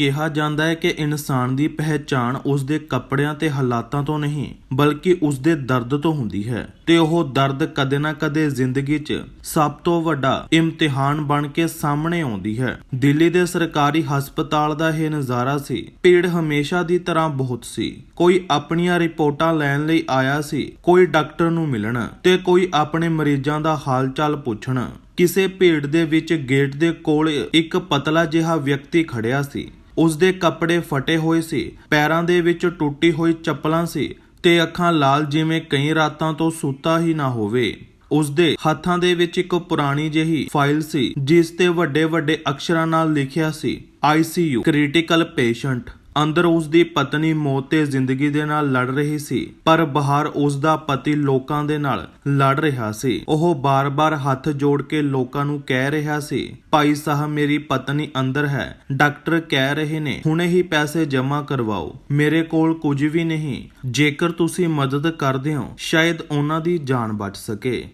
ਕਿਹਾ ਜਾਂਦਾ ਹੈ ਕਿ ਇਨਸਾਨ ਦੀ ਪਹਿਚਾਣ ਉਸ ਦੇ ਕੱਪੜਿਆਂ ਤੇ ਹਾਲਾਤਾਂ ਤੋਂ ਨਹੀਂ, ਬਲਕਿ ਉਸ ਦੇ ਦਰਦ ਤੋਂ ਹੁੰਦੀ ਹੈ। ਤੇ ਉਹ ਦਰਦ ਕਦੇ ਨਾ ਕਦੇ ਜ਼ਿੰਦਗੀ 'ਚ ਸਭ ਤੋਂ ਵੱਡਾ ਇਮਤਿਹਾਨ ਬਣ ਕੇ ਸਾਹਮਣੇ ਆਉਂਦੀ ਹੈ। ਦਿੱਲੀ ਦੇ ਸਰਕਾਰੀ ਹਸਪਤਾਲ ਦਾ ਇਹ ਨਜ਼ਾਰਾ ਸੀ। ਭੀੜ ਹਮੇਸ਼ਾ ਦੀ ਤਰ੍ਹਾਂ ਬਹੁਤ ਸੀ। ਕੋਈ ਆਪਣੀਆਂ ਰਿਪੋਰਟਾਂ ਲੈਣ ਲਈ ਆਇਆ ਸੀ, ਕੋਈ ਡਾਕਟਰ ਨੂੰ ਮਿਲਣ ਤੇ ਕੋਈ ਆਪਣੇ ਮਰੀਜ਼ਾਂ ਦਾ ਹਾਲ ਚਾਲ ਪੁੱਛਣ। ਕਿਸੇ ਭੀੜ ਦੇ ਵਿੱਚ ਗੇਟ ਦੇ ਕੋਲ ਇੱਕ ਪਤਲਾ ਜਿਹਾ ਵਿਅਕਤੀ ਖੜਿਆ ਸੀ। ਉਸ ਦੇ ਕੱਪੜੇ ਫਟੇ ਹੋਏ ਸੀ, ਪੈਰਾਂ ਦੇ ਵਿੱਚ ਟੁੱਟੀ ਹੋਈ ਚੱਪਲਾਂ ਸੀ ਤੇ ਅੱਖਾਂ ਲਾਲ ਜਿਵੇਂ ਕਈ ਰਾਤਾਂ ਤੋਂ ਸੁੱਤਾ ਹੀ ਨਾ ਹੋਵੇ। ਉਸ ਦੇ ਹੱਥਾਂ ਦੇ ਵਿੱਚ ਇੱਕ ਪੁਰਾਣੀ ਜਿਹੀ ਫਾਈਲ ਸੀ, ਜਿਸ ਤੇ ਵੱਡੇ ਵੱਡੇ ਅਕਸ਼ਰਾਂ ਨਾਲ ਲਿਖਿਆ ਸੀ ICU ਕ੍ਰਿਟੀਕਲ ਪੇਸ਼ੈਂਟ। ਅੰਦਰ ਉਸ ਦੀ ਪਤਨੀ ਮੌਤ ਤੇ ਜ਼ਿੰਦਗੀ ਦੇ ਨਾਲ ਲੜ ਰਹੀ ਸੀ, ਪਰ ਬਾਹਰ ਉਸ ਦਾ ਪਤੀ ਲੋਕਾਂ ਦੇ ਨਾਲ ਲੜ ਰਿਹਾ ਸੀ। ਉਹ ਬਾਰ-ਬਾਰ ਹੱਥ ਜੋੜ ਕੇ ਲੋਕਾਂ ਨੂੰ ਕਹਿ ਰਿਹਾ ਸੀ, ਭਾਈ ਸਾਹਿਬ, ਮੇਰੀ ਪਤਨੀ ਅੰਦਰ ਹੈ। ਡਾਕਟਰ ਕਹਿ ਰਹੇ ਨੇ, ਹੁਣੇ ਹੀ ਪੈਸੇ ਜਮ੍ਹਾਂ ਕਰਵਾਓ। ਮੇਰੇ ਕੋਲ ਕੁਝ ਵੀ ਨਹੀਂ। ਜੇਕਰ ਤੁਸੀਂ ਮਦਦ ਕਰਦੇ ਹੋ, ਸ਼ਾਇਦ ਉਹਨਾਂ ਦੀ ਜਾਨ ਬਚ ਸਕੇ।